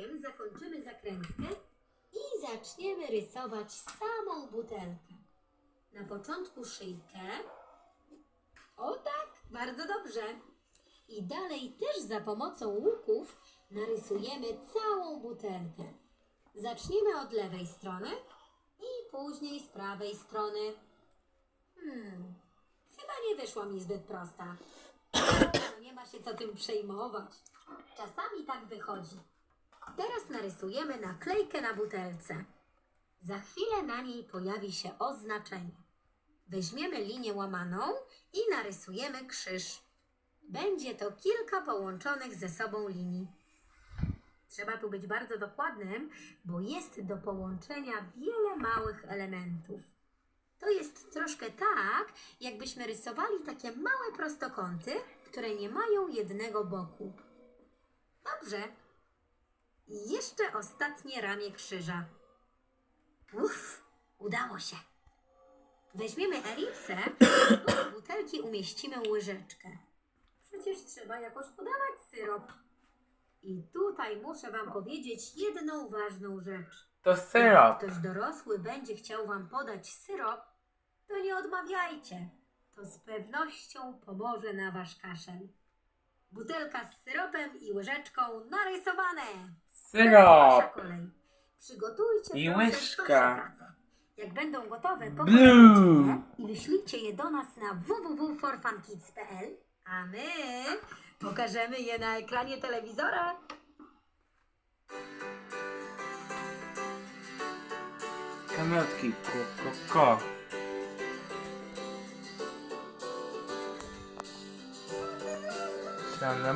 ołówkiem zakończymy zakrętkę i zaczniemy rysować samą butelkę. Na początku szyjkę. O tak, bardzo dobrze. I dalej też za pomocą łuków narysujemy całą butelkę. Zaczniemy od lewej strony i później z prawej strony. Hmm, chyba nie wyszła mi zbyt prosta. No, nie ma się co tym przejmować. Czasami tak wychodzi. Teraz narysujemy naklejkę na butelce. Za chwilę na niej pojawi się oznaczenie. Weźmiemy linię łamaną i narysujemy krzyż. Będzie to kilka połączonych ze sobą linii. Trzeba tu być bardzo dokładnym, bo jest do połączenia wiele małych elementów. To jest troszkę tak, jakbyśmy rysowali takie małe prostokąty, które nie mają jednego boku. Dobrze. I jeszcze ostatnie ramię krzyża. Uff, udało się. Weźmiemy elipsę i do butelki umieścimy łyżeczkę. Przecież trzeba jakoś podawać syrop. I tutaj muszę Wam powiedzieć jedną ważną rzecz. To syrop. ktoś dorosły będzie chciał Wam podać syrop, to nie odmawiajcie. To z pewnością pomoże na Wasz kaszel. Butelka z syropem i łyżeczką narysowane. Wasza Syrop. kolej. Przygotujcie I proszę łyżka. prace. Jak będą gotowe, pogadajcie je i wyślijcie je do nas na www.forfunkids.pl, a my pokażemy je na ekranie telewizora. Kamiotki. Ko, ko, ko. Siana